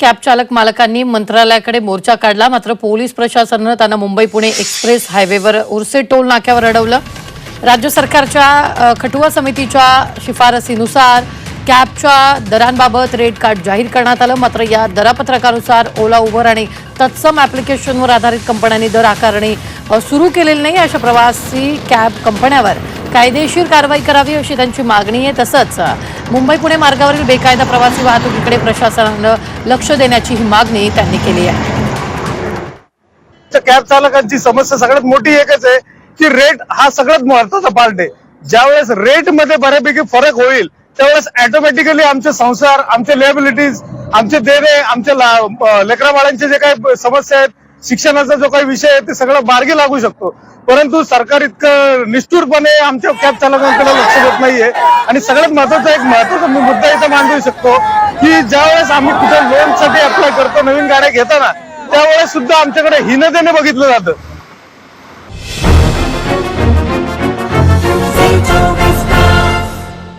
Cab चालक मालकांनी मंत्रालयाकडे मोर्चा काढला. मात्र पोलीस प्रशासनानं त्यांना मुंबई पुणे एक्सप्रेस हायवेवर उर्से टोल नाक्यावर अडवलं. राज्य सरकारच्या खटुआ समितीच्या शिफारसीनुसार कॅबच्या दरांबाबत रेट कार्ड जाहीर करण्यात आलं. मात्र या दरापत्रकानुसार ओला उबर आणि तत्सम ॲप्लिकेशनवर आधारित कंपन्यांनी दर आकारणी सुरू केलेली नाही. अशा प्रवासी कॅब कंपन्यावर कायदेशीर कारवाई करावी अशी त्यांची मागणी आहे. तसंच मुंबई पुणे मार्गावरील बेकायदा प्रवासी वाहतुकीकडे प्रशासनानं लक्ष देण्याची ही मागणी त्यांनी केली आहे. कॅब चालकांची समस्या सगळ्यात मोठी एकच आहे की रेट हा सगळ्यात महत्त्वाचा पार्ट आहे. ज्यावेळेस रेटमध्ये बऱ्यापैकी फरक होईल त्यावेळेस ऑटोमॅटिकली आमचे संसार आमचे लेबिलिटीज आमचे देणे आमच्या लेकराबाळांचे जे काही समस्या आहेत शिक्षणाचा जो काही विषय आहे ते सगळं मार्गी लागू शकतो. परंतु सरकार इतकं निष्ठुरपणे आमच्या कॅब चालकांकडे लक्ष देत नाहीये. आणि सगळ्यात महत्त्वाचा एक महत्त्वाचा मुद्दा इथं मांडू शकतो की ज्यावेळेस आम्ही कुठे लोनसाठी अप्लाय करतो नवीन गाड्या घेताना त्यावेळेस सुद्धा आमच्याकडे हिनदेने बघितलं जातं.